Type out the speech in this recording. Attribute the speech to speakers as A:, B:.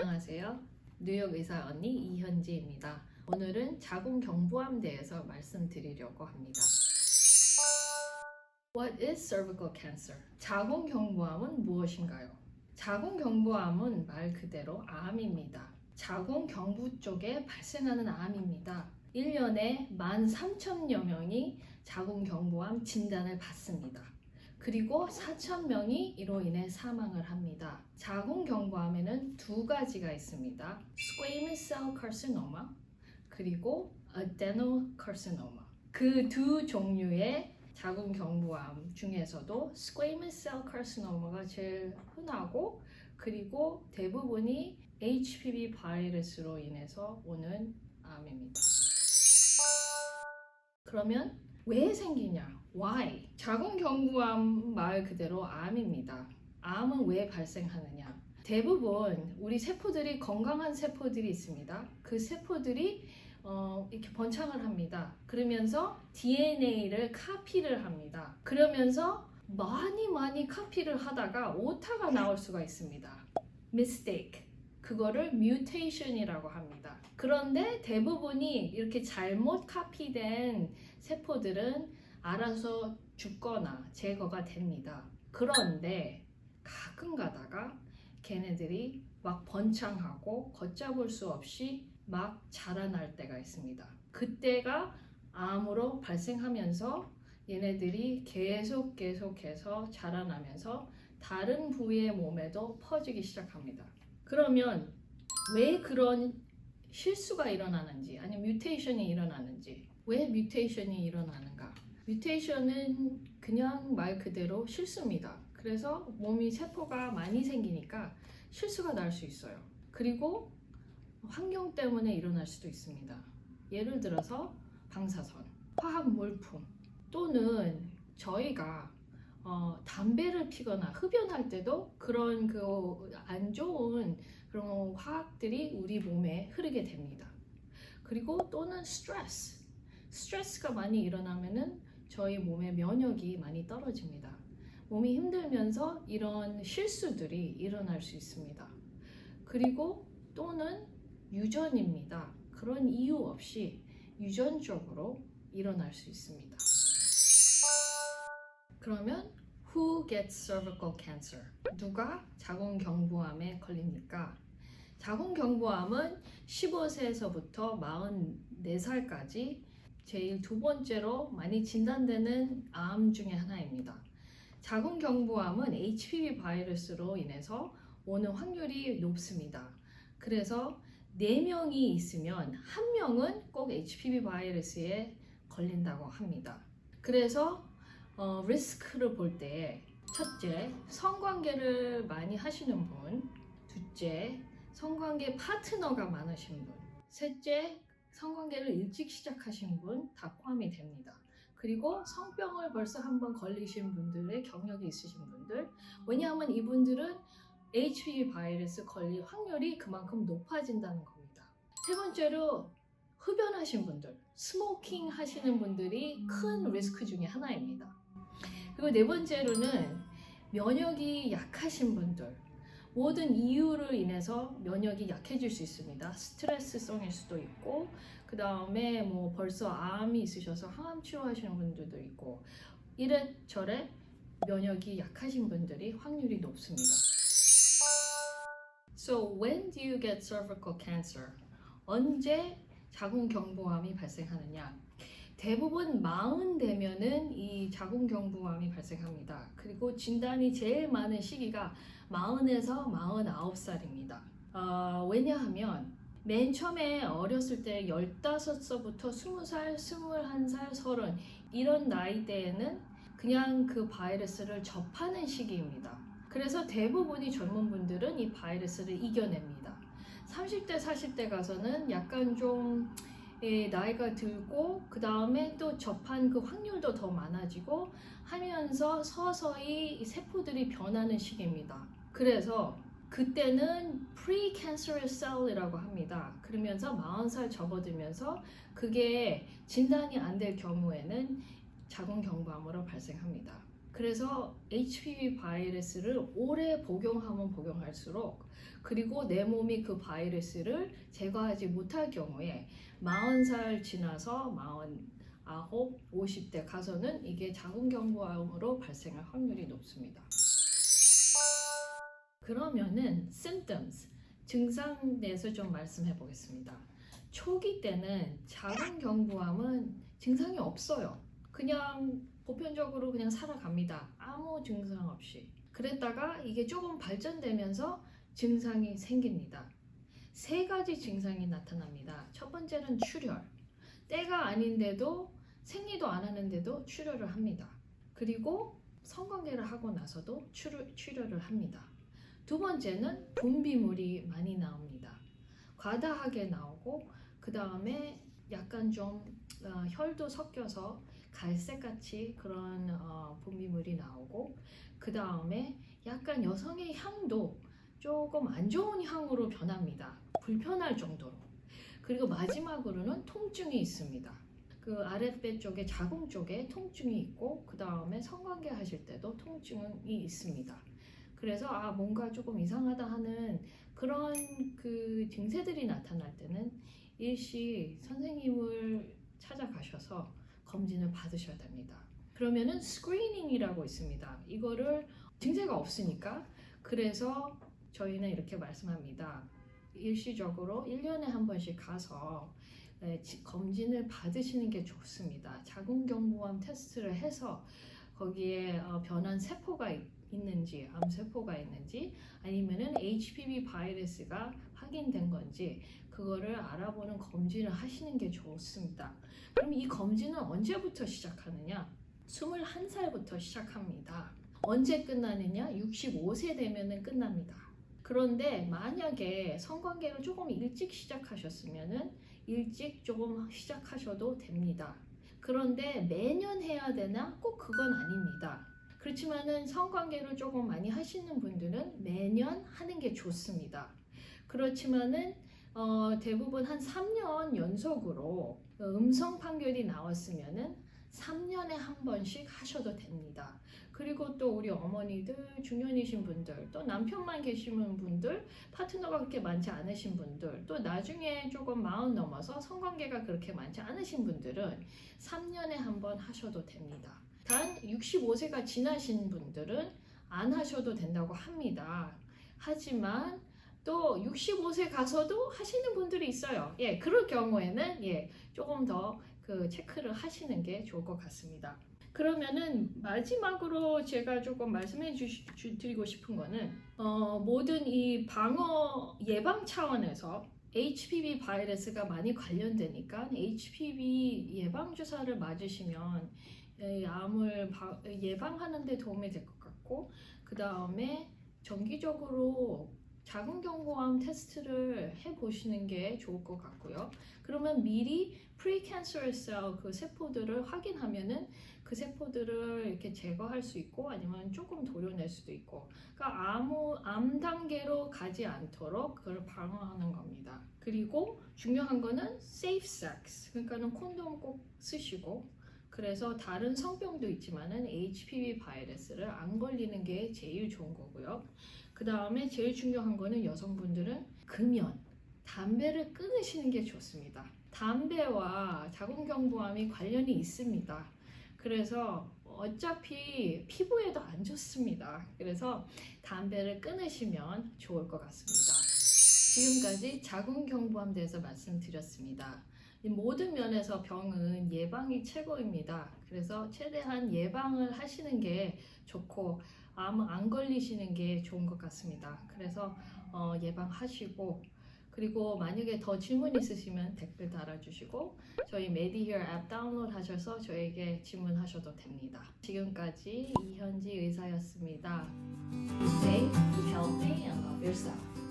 A: 안녕하세요. 뉴욕 의사 언니 이현지입니다. 오늘은 자궁 경부암 대해서 말씀드리려고 합니다. What is cervical cancer? 자궁 경부암은 무엇인가요? 자궁 경부암은 말 그대로 암입니다. 자궁 경부 쪽에 발생하는 암입니다. 1년에 13,000여 명이 자궁 경부암 진단을 받습니다. 그리고 4,000명이 이로 인해 사망을 합니다. 자궁경부암에는 두 가지가 있습니다. squamous cell carcinoma 그리고 adenocarcinoma. 그 두 종류의 자궁경부암 중에서도 squamous cell carcinoma가 제일 흔하고 그리고 대부분이 HPV 바이러스로 인해서 오는 암입니다. 그러면 왜 생기냐? Why? 자궁경부암 말 그대로 암입니다. 암은 왜 발생하느냐? 대부분 우리 세포들이 건강한 세포들이 있습니다. 그 세포들이 어, 이렇게 번창을 합니다. 그러면서 DNA를 카피를 합니다. 그러면서 많이 많이 카피를 하다가 오타가 나올 수가 있습니다. mistake. 그거를 mutation이라고 합니다. 그런데 대부분이 이렇게 잘못 카피된 세포들은 알아서 죽거나 제거가 됩니다. 그런데 가끔 가다가 걔네들이 막 번창하고 걷잡을 수 없이 막 자라날 때가 있습니다. 그때가 암으로 발생하면서 얘네들이 계속 계속해서 자라나면서 다른 부위의 몸에도 퍼지기 시작합니다. 그러면 왜 그런 실수가 일어나는지 아니면 뮤테이션이 일어나는지 왜 뮤테이션이 일어나는가? 뮤테이션은 그냥 말 그대로 실수입니다. 그래서 몸이 세포가 많이 생기니까 실수가 날 수 있어요. 그리고 환경 때문에 일어날 수도 있습니다. 예를 들어서 방사선, 화학 물품 또는 저희가 어, 담배를 피거나 흡연할 때도 그런 그 안 좋은 그런 화학들이 우리 몸에 흐르게 됩니다. 그리고 또는 스트레스. 스트레스가 많이 일어나면은 저희 몸의 면역이 많이 떨어집니다. 몸이 힘들면서 이런 실수들이 일어날 수 있습니다. 그리고 또는 유전입니다. 그런 이유 없이 유전적으로 일어날 수 있습니다. 그러면 Who gets cervical cancer? 누가 자궁경부암에 걸립니까? 자궁경부암은 15세에서부터 44살까지 제일 두 번째로 많이 진단되는 암 중에 하나입니다. 자궁경부암은 HPV 바이러스로 인해서 오는 확률이 높습니다. 그래서 4명이 있으면 1명은 꼭 HPV 바이러스에 걸린다고 합니다. 그래서 어, 리스크를 볼 때 첫째, 성관계를 많이 하시는 분, 둘째, 성관계 파트너가 많으신 분, 셋째, 성관계를 일찍 시작하신 분 다 포함이 됩니다. 그리고 성병을 벌써 한번 걸리신 분들의 경력이 있으신 분들, 왜냐하면 이분들은 HPV 바이러스 걸릴 확률이 그만큼 높아진다는 겁니다. 세 번째로 흡연하신 분들, 스모킹 하시는 분들이 큰 리스크 중에 하나입니다. 그리고 네 번째로는 면역이 약하신 분들, 모든 이유를 인해서 면역이 약해질 수 있습니다. 스트레스성일 수도 있고, 그 다음에 뭐 벌써 암이 있으셔서 항암 치료하시는 분들도 있고, 이래저래 면역이 약하신 분들이 확률이 높습니다. So when do you get cervical cancer? 언제 자궁경부암이 발생하느냐? 대부분 마흔 되면은 이 자궁경부암이 발생합니다. 그리고 진단이 제일 많은 시기가 마흔에서 마흔아홉 살입니다. 어, 왜냐하면 맨 처음에 어렸을 때 15살부터 20살, 21살, 30 이런 나이대에는 그냥 그 바이러스를 접하는 시기입니다. 그래서 대부분이 젊은 분들은 이 바이러스를 이겨냅니다. 30대, 40대 가서는 약간 좀 예, 나이가 들고 그 다음에 또 접한 그 확률도 더 많아지고 하면서 서서히 이 세포들이 변하는 시기입니다. 그래서 그때는 pre-cancerous cell이라고 합니다. 그러면서 40살 접어들면서 그게 진단이 안 될 경우에는 자궁경부암으로 발생합니다. 그래서 HPV 바이러스를 오래 복용하면 복용할수록 그리고 내 몸이 그 바이러스를 제거하지 못할 경우에 40살 지나서 49, 50대 가서는 이게 자궁경부암으로 발생할 확률이 높습니다. 그러면은 symptoms 증상 내에서 좀 말씀해 보겠습니다. 초기 때는 자궁경부암은 증상이 없어요. 그냥 보편적으로 그냥 살아갑니다. 아무 증상 없이. 그랬다가 이게 조금 발전되면서 증상이 생깁니다. 세 가지 증상이 나타납니다. 첫 번째는 출혈. 때가 아닌데도 생리도 안 하는데도 출혈을 합니다. 그리고 성관계를 하고 나서도 출혈, 출혈을 합니다. 두 번째는 분비물이 많이 나옵니다. 과다하게 나오고 그 다음에 약간 좀 어, 혈도 섞여서 갈색같이 그런 어, 분비물이 나오고 그 다음에 약간 여성의 향도 조금 안 좋은 향으로 변합니다. 불편할 정도로. 그리고 마지막으로는 통증이 있습니다. 그 아랫배 쪽에 자궁 쪽에 통증이 있고 그 다음에 성관계 하실 때도 통증이 있습니다. 그래서 아 뭔가 조금 이상하다 하는 그런 그 증세들이 나타날 때는 일시 선생님을 찾아가셔서 검진을 받으셔야 됩니다. 그러면은 스크리닝이라고 있습니다. 이거를 증세가 없으니까 그래서 저희는 이렇게 말씀합니다. 일시적으로 1년에 한 번씩 가서 네, 지- 검진을 받으시는 게 좋습니다. 자궁경부암 테스트를 해서 거기에 어, 변한 세포가 있- 있는지, 암세포가 있는지, 아니면은 HPV 바이러스가 확인된 건지 그거를 알아보는 검진을 하시는 게 좋습니다. 그럼 이 검진은 언제부터 시작하느냐? 21살부터 시작합니다. 언제 끝나느냐? 65세 되면은 끝납니다. 그런데 만약에 성관계를 조금 일찍 시작하셨으면은 일찍 조금 시작하셔도 됩니다. 그런데 매년 해야 되나? 꼭 그건 아닙니다. 그렇지만은 성관계를 조금 많이 하시는 분들은 매년 하는 게 좋습니다. 그렇지만은 어, 대부분 한 3년 연속으로 음성 판결이 나왔으면은 3년에 한 번씩 하셔도 됩니다. 그리고 또 우리 어머니들, 중년이신 분들, 또 남편만 계시는 분들, 파트너가 그렇게 많지 않으신 분들, 또 나중에 조금 마흔 넘어서 성관계가 그렇게 많지 않으신 분들은 3년에 한 번 하셔도 됩니다. 단 65세가 지나신 분들은 안 하셔도 된다고 합니다. 하지만 또 65세 가서도 하시는 분들이 있어요. 예, 그럴 경우에는 예, 조금 더 그 체크를 하시는 게 좋을 것 같습니다. 그러면은 마지막으로 제가 조금 말씀해 주시, 주, 드리고 싶은 거는 어, 모든 이 방어 예방 차원에서 HPV 바이러스가 많이 관련되니까 HPV 예방 주사를 맞으시면 예, 암을 바- 예방하는 데 도움이 될 것 같고 그 다음에 정기적으로 자궁경부암 테스트를 해 보시는 게 좋을 것 같고요. 그러면 미리 프리캔서스 셀그 세포들을 확인하면은 그 세포들을 이렇게 제거할 수 있고 아니면 조금 도려낼 수도 있고 그러니까 아무 암 단계로 가지 않도록 그걸 방어하는 겁니다. 그리고 중요한 거는 safe sex 그러니까는 콘돔 꼭 쓰시고 그래서 다른 성병도 있지만은 HPV 바이러스를 안 걸리는 게 제일 좋은 거고요. 그 다음에 제일 중요한 거는 여성분들은 금연, 담배를 끊으시는 게 좋습니다. 담배와 자궁경부암이 관련이 있습니다. 그래서 어차피 피부에도 안 좋습니다. 그래서 담배를 끊으시면 좋을 것 같습니다. 지금까지 자궁경부암 대해서 말씀드렸습니다. 이 모든 면에서 병은 예방이 최고입니다. 그래서 최대한 예방을 하시는 게 좋고 암 안 걸리시는 게 좋은 것 같습니다. 그래서 어, 예방하시고 그리고 만약에 더 질문 있으시면 댓글 달아주시고 저희 메디히어 앱 다운로드 하셔서 저에게 질문하셔도 됩니다. 지금까지 이현지 의사였습니다. Stay healthy and love yourself.